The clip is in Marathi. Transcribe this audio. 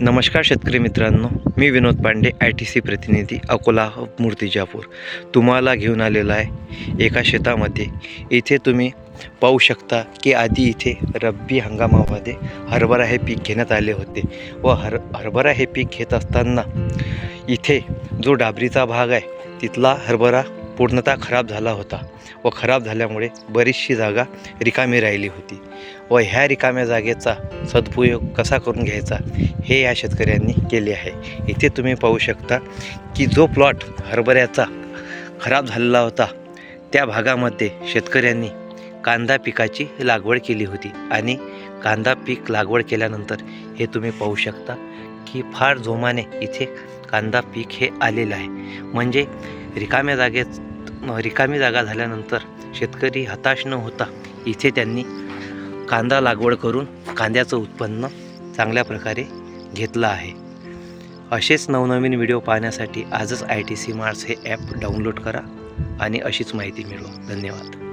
नमस्कार शेतकरी मित्रांनो मी Vinod Pande I T C प्रतिनिधी अकोला मूर्तिजापूर. तुम्हाला घेऊन आलेला आहे एका शेतामध्ये. इथे तुम्ही पाहू शकता की आधी इथे रब्बी हंगामामध्ये हरभरा हे पीक घेण्यात आले होते व हर हरभरा हे पीक घेत असताना इथे जो डाबरीचा भाग आहे तिथला हरभरा पूर्णतः खराब झाला होता व खराब झाल्यामुळे बरीचशी जागा रिकामी राहिली होती व ह्या रिकाम्या जागेचा सदुपयोग कसा करून घ्यायचा हे या शेतकऱ्यांनी केले आहे. इथे तुम्ही पाहू शकता की जो प्लॉट हरभऱ्याचा खराब झालेला होता त्या भागामध्ये शेतकऱ्यांनी कांदा पिकाची लागवड केली होती आणि कांदा पीक लागवड केल्यानंतर हे तुम्ही पाहू शकता की फार जोमाने इथे कांदा पीक हे आलेलं आहे. म्हणजे रिकाम्या जागेत रिकामी जागा झाल्यानंतर शेतकरी हताश न होता इथे त्यांनी कांदा लागवड करून कांद्याचं उत्पन्न चांगल्या प्रकारे घेतलं आहे. असेच नवनवीन व्हिडिओ पाहण्यासाठी आजच आय टी सी मार्स हे ॲप डाउनलोड करा आणि अशीच माहिती मिळवा. धन्यवाद.